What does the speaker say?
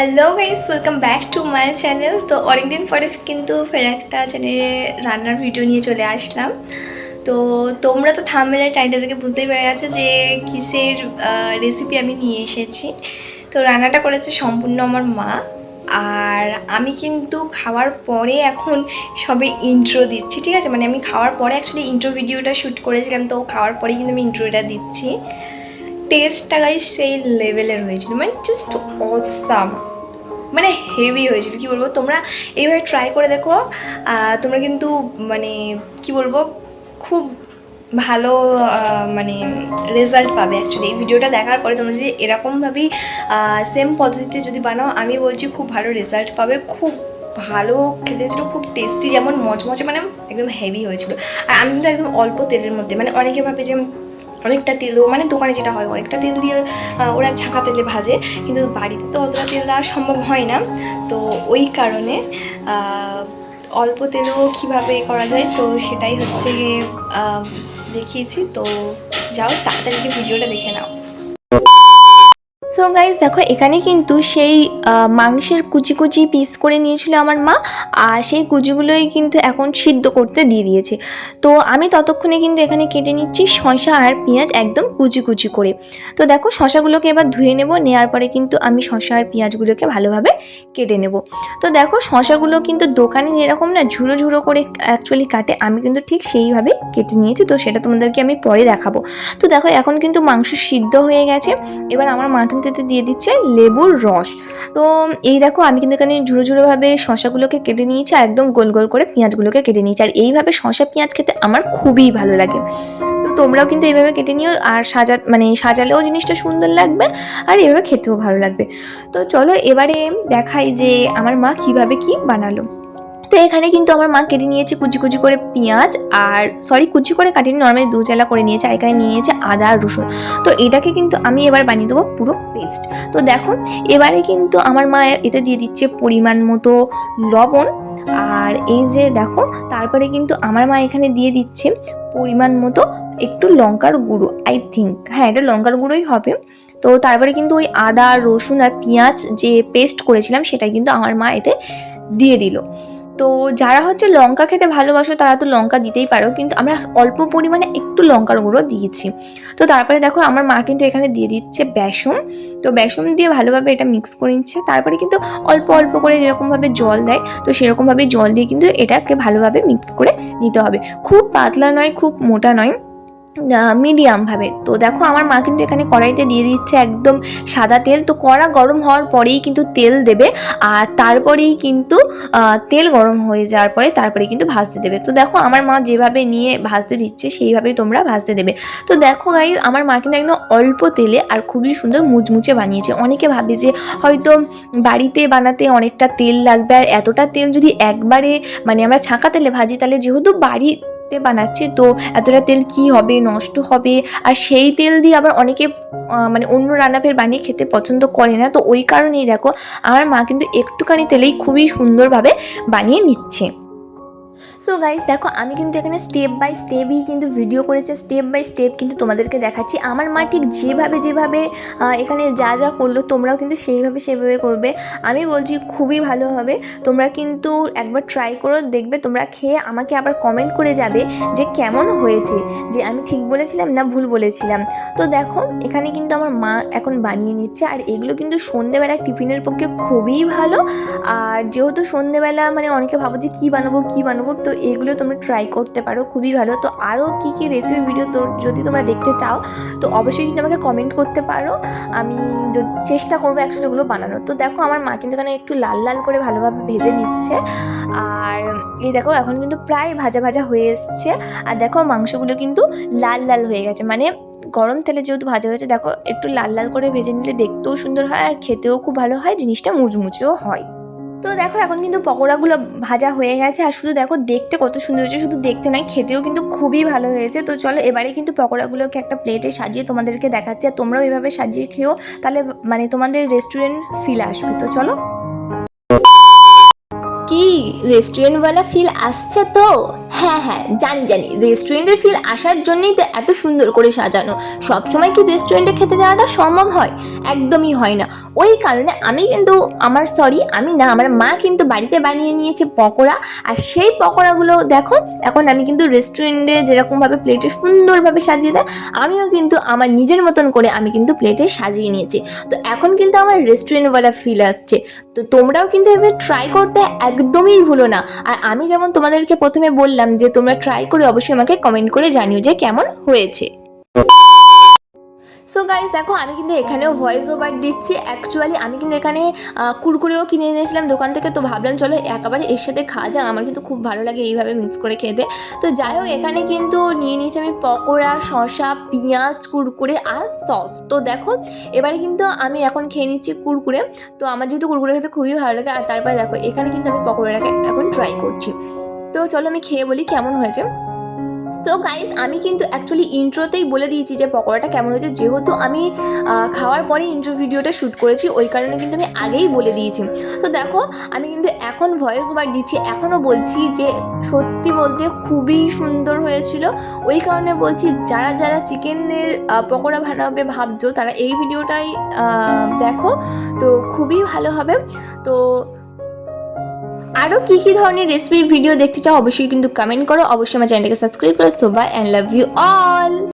Hello guys welcome back to my channel তো অনেকদিন পরে কিন্তু ফের একটা চ্যানেলে রান্নার ভিডিও নিয়ে চলে আসলাম। তো তোমরা তো থামবেলের টাইটেল থেকে বুঝতেই পেরে গেছো যে কিসের রেসিপি আমি নিয়ে এসেছি। তো রান্নাটা করেছে সম্পূর্ণ আমার মা। আর আমি কিন্তু খাওয়ার পরে এখন সবে ইন্ট্রো দিচ্ছি, ঠিক আছে? মানে আমি খাওয়ার পরে অ্যাকচুয়ালি ইন্ট্রো ভিডিওটা শ্যুট করেছিলাম, তো খাওয়ার পরেই কিন্তু আমি ইন্ট্রোটা দিচ্ছি। টেস্টটা গাইস সেই লেভেলের হয়েছিল। মানে জাস্ট অসাম মানে হেভি হয়েছিল, কি বলব? তোমরা এইভাবে ট্রাই করে দেখো তোমরা কিন্তু মানে কি বলব, খুব ভালো মানে রেজাল্ট পাবে অ্যাকচুয়ালি এই ভিডিওটা দেখার পরে তোমরা যদি এরকমভাবেই সেম পদ্ধতিতে যদি বানাও, আমি বলছি খুব ভালো রেজাল্ট পাবে, খুব ভালো খেতে ছিল খুব টেস্টি যেমন মজমজে মানে একদম হেভি হয়েছিল। আর আমি কিন্তু একদম অল্প তেলের মধ্যে মানে অনেকে ভাবে যে অনেকটা তেল দেবো মানে দোকানে যেটা হয় অনেকটা তেল দিয়ে ওরা ছাঁকা তেলে ভাজে, কিন্তু বাড়িতে তো অতটা তেল দেওয়া সম্ভব হয় না। তো ওই কারণে অল্প তেলও কীভাবে করা যায়, তো সেটাই হচ্ছে দেখিয়েছি। তো যাও, তাড়াতাড়ি ভিডিওটা দেখে নাও। সো গাইজ দেখো, এখানে কিন্তু সেই মাংসের কুচি কুচি পিস করে নিয়েছিল আমার মা, আর সেই কুচিগুলোই কিন্তু এখন সিদ্ধ করতে দিয়ে দিয়েছে। তো আমি ততক্ষণে কিন্তু এখানে কেটে নিচ্ছি শশা আর পেঁয়াজ একদম কুচি কুচি করে। তো দেখো শশাগুলোকে এবার ধুয়ে নেব নেওয়ার পরে কিন্তু আমি শশা আর পেঁয়াজগুলোকে ভালোভাবে কেটে নেব। তো দেখো শশাগুলো কিন্তু দোকানে যেরকম না ঝুড়ো ঝুড়ো করে অ্যাকচুয়ালি কাটে, আমি কিন্তু ঠিক সেইভাবে কেটে নিয়েছি, তো সেটা তোমাদেরকে আমি পরে দেখাবো। তো দেখো, এখন কিন্তু মাংস সিদ্ধ হয়ে গেছে। এবার আমার মা কিন্তু দিয়ে দিচ্ছে লেবুর রস। তো এই দেখো, আমি কিন্তু এখানে ঝুড়ো ঝুড়োভাবে শশাগুলোকে কেটে নিয়েছি, আর একদম গোল গোল করে পেঁয়াজগুলোকে কেটে নিয়েছি। আর এইভাবে শশা পেঁয়াজ খেতে আমার খুবই ভালো লাগে। তো তোমরাও কিন্তু এইভাবে কেটে নিও, আর সাজা মানে সাজালেও জিনিসটা সুন্দর লাগবে, আর এভাবে খেতেও ভালো লাগবে। তো চলো এবারে দেখাই যে আমার মা কীভাবে কি বানালো। তো এখানে কিন্তু আমার মা কেটে নিয়েছে কুচি কুচি করে পেঁয়াজ আর সরি কুচি করে কাটিনি নর্মালি দু চালা করে নিয়েছে, আর এখানে নিয়ে নিয়েছে আদা আর রসুন। তো এটাকে কিন্তু আমি এবার বানিয়ে দেবো পুরো পেস্ট তো দেখো, এবারে কিন্তু আমার মা এতে দিয়ে দিচ্ছে পরিমাণ মতো লবণ। আর এই যে দেখো, তারপরে কিন্তু আমার মা এখানে দিয়ে দিচ্ছে পরিমাণ মতো একটু লঙ্কার গুঁড়ো আই থিঙ্ক হ্যাঁ এটা লঙ্কার গুঁড়োই হবে। তো তারপরে কিন্তু ওই আদা, রসুন আর পেঁয়াজ যে পেস্ট করেছিলাম সেটা কিন্তু আমার মা এতে দিয়ে দিল। তো যারা হচ্ছে লঙ্কা খেতে ভালোবাসো, তারা তো লঙ্কা দিতেই পারো, কিন্তু আমরা অল্প পরিমাণে একটু লঙ্কার গুঁড়ো দিয়েছি। তো তারপরে দেখো আমার মা কিন্তু এখানে দিয়ে দিচ্ছে বেসন। তো বেসন দিয়ে ভালোভাবে এটা মিক্স করে নিচ্ছে। তারপরে কিন্তু অল্প অল্প করে যেরকমভাবে জল দেয়, তো সেরকমভাবে জল দিয়ে কিন্তু এটাকে ভালোভাবে মিক্স করে নিতে হবে। খুব পাতলা নয়, খুব মোটা নয়। মিডিয়ামভাবে। তো দেখো আমার মা কিন্তু এখানে কড়াইতে দিয়ে দিচ্ছে একদম সাদা তেল। তো কড়া গরম হওয়ার পরেই কিন্তু তেল দেবে আর তারপরেই কিন্তু তেল গরম হয়ে যাওয়ার পরে তারপরে কিন্তু ভাজতে দেবে। তো দেখো আমার মা যেভাবে নিয়ে ভাজতে দিচ্ছে, সেইভাবেই তোমরা ভাজতে দেবে। তো দেখো গাই আমার মা কিন্তু একদম অল্প তেলে আর খুবই সুন্দর মুচমুচে বানিয়েছে। অনেকে ভাবে যে হয়তো বাড়িতে বানাতে অনেকটা তেল লাগবে আর এতটা তেল যদি একবারে মানে আমরা ছাঁকা তেলে ভাজি, তাহলে যেহেতু বাড়িতে বানাচ্ছি, তো এতটা তেল কি হবে, নষ্ট হবে? আর সেই তেল দিয়ে আবার অনেকে মানে অন্য রান্না ফের বানিয়ে খেতে পছন্দ করে না, তো ওই কারণেই দেখো, আমার মা কিন্তু একটুখানি তেলেই খুবই সুন্দরভাবে বানিয়ে নিচ্ছে। সো গাইজ দেখো, আমি কিন্তু এখানে স্টেপ বাই স্টেপই কিন্তু ভিডিও করেছে স্টেপ বাই স্টেপ কিন্তু তোমাদেরকে দেখাচ্ছি। আমার মা ঠিক যেভাবে যেভাবে এখানে যা যা করল, তোমরাও কিন্তু সেইভাবে সেভাবে করবে। আমি বলছি খুবই ভালো হবে। তোমরা কিন্তু একবার ট্রাই করো, দেখবে তোমরা খেয়ে আমাকে আবার কমেন্ট করে যাবে যে কেমন হয়েছে। যে আমি ঠিক বলেছিলাম না ভুল বলেছিলাম। তো দেখো, এখানে কিন্তু আমার মা এখন বানিয়ে নিচ্ছে, আর এগুলো কিন্তু সন্ধেবেলা টিফিনের পক্ষে খুবই ভালো। আর যেহেতু সন্ধেবেলা মানে অনেকে ভাবো যে কী বানাবো কী বানাবো, তো এগুলো তোমরা ট্রাই করতে পারো, খুবই ভালো। তো আরও কী কী রেসিপি ভিডিও তো যদি তোমরা দেখতে চাও, তো অবশ্যই কিন্তু আমাকে কমেন্ট করতে পারো। আমি চেষ্টা করব অ্যাকচুয়ালি এগুলো বানানোর। তো দেখো আমার মা কিন্তু এখানে একটু লাল লাল করে ভালোভাবে ভেজে নিচ্ছে। আর এই দেখো এখন কিন্তু প্রায় ভাজা ভাজা হয়ে এসছে। আর দেখো মাংসগুলো কিন্তু লাল লাল হয়ে গেছে। মানে গরম তেলে যেহেতু ভাজা হয়েছে, দেখো একটু লাল লাল করে ভেজে নিলে দেখতেও সুন্দর হয় আর খেতেও খুব ভালো হয়, জিনিসটা মুচমুচেও হয়। তো দেখো, এখন কিন্তু পকোড়াগুলো ভাজা হয়ে গেছে আর শুধু দেখো দেখতে কত সুন্দর হয়েছে, শুধু দেখতে নয়, খেতেও কিন্তু খুবই ভালো হয়েছে। তো চলো, এবারে কিন্তু পকোড়াগুলোকে একটা প্লেটে সাজিয়ে তোমাদেরকে দেখাচ্ছি। আর তোমরাও এভাবে সাজিয়ে খেও, তাহলে মানে তোমাদের রেস্টুরেন্ট ফিল আসবে। তো চলো। কি রেস্টুরেন্টওয়ালা ফিল আসছে তো? হ্যাঁ হ্যাঁ জানি জানি। রেস্টুরেন্টের ফিল আসার জন্যই তো এত সুন্দর করে সাজানো। সবসময় কি রেস্টুরেন্টে খেতে যাওয়াটা সম্ভব হয়? একদমই হয় না। ওই কারণে আমি কিন্তু, আমার সরি আমি না, আমার মা কিন্তু বাড়িতে বানিয়ে নিয়েছে পকোড়া। আর সেই পকোড়াগুলো দেখো, এখন আমি কিন্তু রেস্টুরেন্টে যেরকমভাবে প্লেটে সুন্দরভাবে সাজিয়ে দেয়, আমিও কিন্তু আমার নিজের মতন করে আমি কিন্তু প্লেটে সাজিয়ে নিয়েছি। তো এখন কিন্তু আমার রেস্টুরেন্টওয়ালা ফিল আসছে। তো তোমরাও কিন্তু এবার ট্রাই করতে একদমই ভুলো না। আর আমি যেমন তোমাদেরকে প্রথমে বললাম যে তোমরা ট্রাই করে অবশ্যই আমাকে কমেন্ট করে জানিও যে কেমন হয়েছে। সো গাইজ দেখো, আমি কিন্তু এখানেও ভয়েস ওভার দিচ্ছি। অ্যাকচুয়ালি আমি কিন্তু এখানে কুরকুরেও কিনে এনেছিলাম দোকান থেকে, তো ভাবলাম, চলো, একেবারে এর সাথে খাওয়া যাক। আমার কিন্তু খুব ভালো লাগে এইভাবে মিক্স করে খেতে তো যাই হোক, এখানে কিন্তু নিয়ে নিয়েছি আমি পকোড়া, শসা, পেঁয়াজ, কুরকুরে আর সস তো দেখো, এবারে কিন্তু আমি এখন খেয়ে নিচ্ছি কুরকুরে। তো আমার যেহেতু কুরকুরে খেতে খুবই ভালো লাগে, আর তারপরে দেখো, এখানে কিন্তু আমি পকোড়াটাকে এখন ট্রাই করছি। তো চলো, আমি খেয়ে বলি কেমন হয়েছে। সো গাইস আমি কিন্তু অ্যাকচুয়ালি ইন্ট্রোতেই বলে দিয়েছি যে পকোড়াটা কেমন হয়েছে। যেহেতু আমি খাওয়ার পরে ইন্ট্রো ভিডিওটা শ্যুট করেছি, ওই কারণে কিন্তু আমি আগেই বলে দিয়েছি। তো দেখো, আমি কিন্তু এখন ভয়েস ওভার দিচ্ছি, এখনও বলছি যে সত্যি বলতে খুবই সুন্দর হয়েছিল। ওই কারণে বলছি, যারা যারা চিকেনের পকোড়া বানাবে ভাবছ, তারা এই ভিডিওটাই দেখো। তো খুবই ভালো হবে। তো আরও কী কী ধরনের রেসিপির ভিডিও দেখতে চাও, অবশ্যই কিন্তু কমেন্ট করো। অবশ্যই আমার চ্যানেলটাকে সাবস্ক্রাইব করো। So bye and love you all